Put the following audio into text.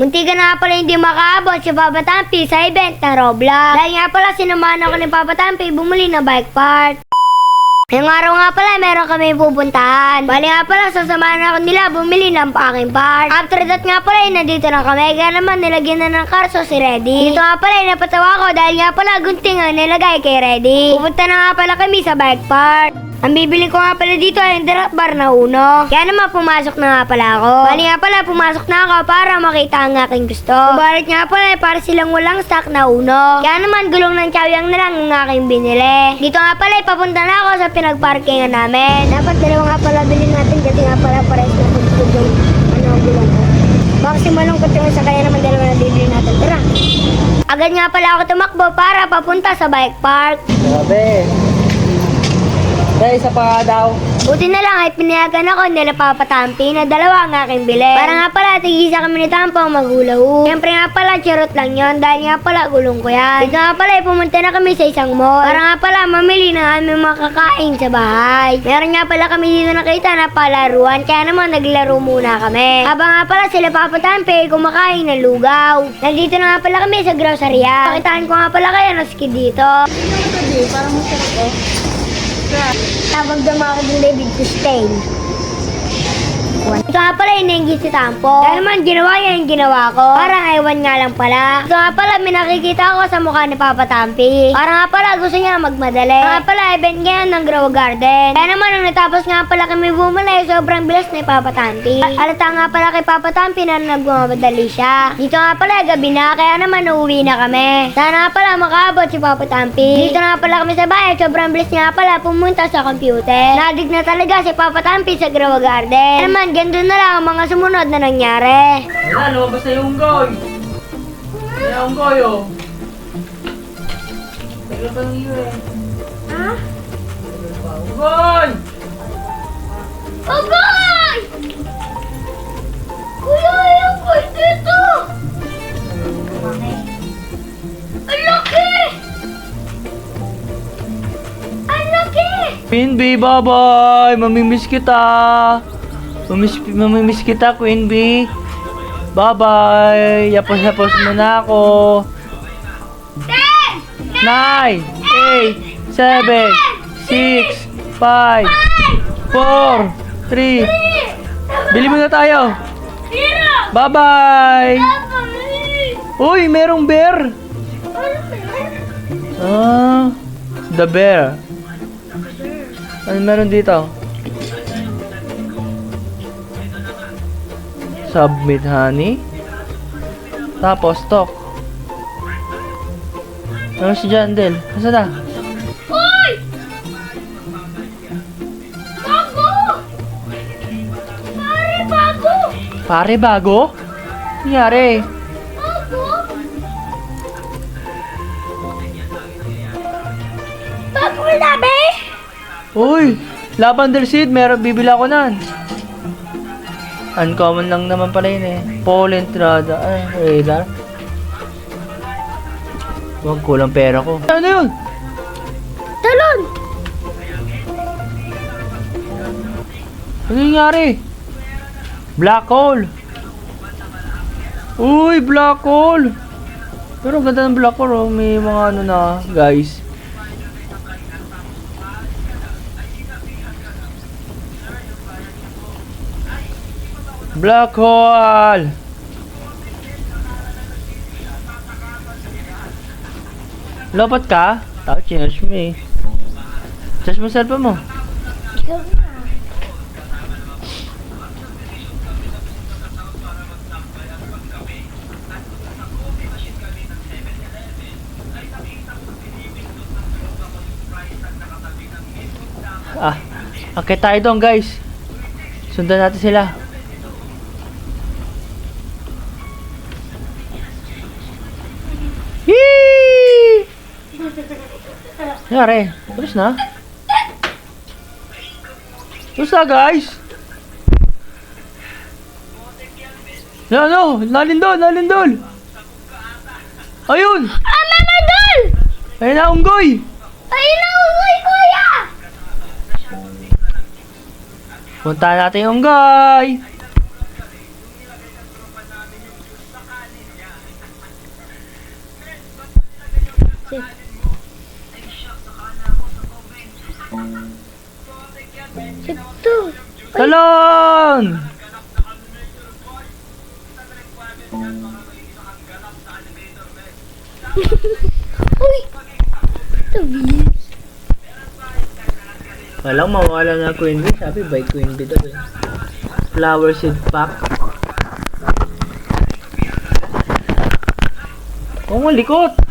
Munti ka na pala hindi makaabot si Papa Tampi sa event na Roblox. Dahil nga pala sinamahan ako ni Papa Tampi bumuli ng bike part. Ngayong araw nga pala, meron kami pupuntahan. Bali nga pala, sasamahan ako nila bumili ng aking part. After that nga pala, eh, nandito na kami. Kaya naman, nilagyan na ng karso si Reddy. Dito nga pala, eh, napatawa ko dahil nga pala, gunting ang nilagay kay Reddy. Pupunta na nga pala kami sa bike part. Ang bibili ko nga pala dito ay drop bar na uno. Kaya naman pumasok na nga pala ako. Bali nga pala pumasok na ako para makita ang aking gusto. Subalit nga pala eh, para silang walang stock na uno. Kaya naman gulong ng chowyang na lang ang aking binili. Dito nga pala eh, papunta na ako sa pinagparkingan namin. Dapat dalawa nga pala bilhin natin kasi nga pala pares na gusto yung ano gulong ko. Baka si malungkot yung isa kaya naman dalawa na bibili natin. Tara! Agad nga pala ako tumakbo para papunta sa bike park. Grabe. Kaya isa pa nga daw. Buti na lang ay pinayagan ako nila Papa Tampi na dalawa ang aking bili. Para nga pala, tigisa kami ni Tampo magulaw. Siyempre nga pala, charot lang yon dahil nga pala gulong ko yan. Dito nga pala, eh, pumunta na kami sa isang mall. Para nga pala, mamili na aming makakain sa bahay. Meron nga pala kami dito nakita na palaruan, kaya naman naglaro muna kami. Habang nga pala sila Papa Tampi ay kumakain ng lugaw. Nandito na nga pala kami sa grocery. Pakitaan ko nga pala kayo ng skid dito. Parang masarap oh. Tawag daw mga kong David Sustain. Ito nga pala inenggi si Tampo. Dahil naman ginawa niya yung ginawa ko. Parang ewan nga lang pala. Ito nga pala may nakikita ko sa mukha ni Papa Tampi. Parang nga pala gusto niya magmadali. Ito nga pala event ngayon ng Grow Garden. Kaya naman nung natapos nga pala kami bumalik, sobrang bilis ni Papa Tampi. Alata nga pala kay Papa Tampi na nagmamadali siya. Dito nga pala gabi na, kaya naman uuwi na kami. Sana nga pala makaabot si Papa Tampi. Dito nga pala kami sa bahay, sobrang bilis nga pala pumunta sa computer. Nadig na talaga si Papa Tampi sa Grow Garden. Kaya naman, ganito na lang ang mga sumunod na nangyari. Ayan, lumabas na yung unggoy. Ayan yung unggoy oh. Tagal pa ng iyo eh. Ha? Tagal pa. Unggoy! Agay! Kuya, ayaw ko dito! Ang laki! Ang laki! Bee, bye-bye! Mamimiss kita! Mamiss, mamimiss kita, Queen Bee! Bye-bye! Yapos-yapos mo na ako! Ten! 9, 8, 7, 6, 5, 4, 3, Bili mo na tayo! Bye-bye! Uy, merong bear! Ah, the bear. Ano meron dito? Submit honey. Tapos stock. Ano si Jandel? Asa na? Uy! Bago! Pare, bago! Pare bago? Nangyari? Bago! Bago na, be? Uy! Lavender seed, meron bibili ako nan. Uncommon lang naman pala yun eh. Pollen trada. Ay, radar. Huwag kulang pera ko. Ano yun? Talon! Ano nangyari? Black hole. Uy, black hole. Pero ang ganda ng black hole, oh. May mga ano na, guys. Black hole. Lobat ka? Tao, chinarge mo eh. Charge mo cellphone mo. Ah, okay tayo doon guys. Sundan natin sila. Nangyari? Tapos na? Tapos na guys! No, no! Nalindol! Nalindol! Ayun! Ah, mamadol! Ayun na, unggoy! Ayun na, unggoy, kuya! Punta natin yung unggoy! Sit. Shit to. Talon! Uy! Tabi. Walang mawala na Queen Bee. Sabi by Queen Bee daw. Flower seed pack. Oh, malikot!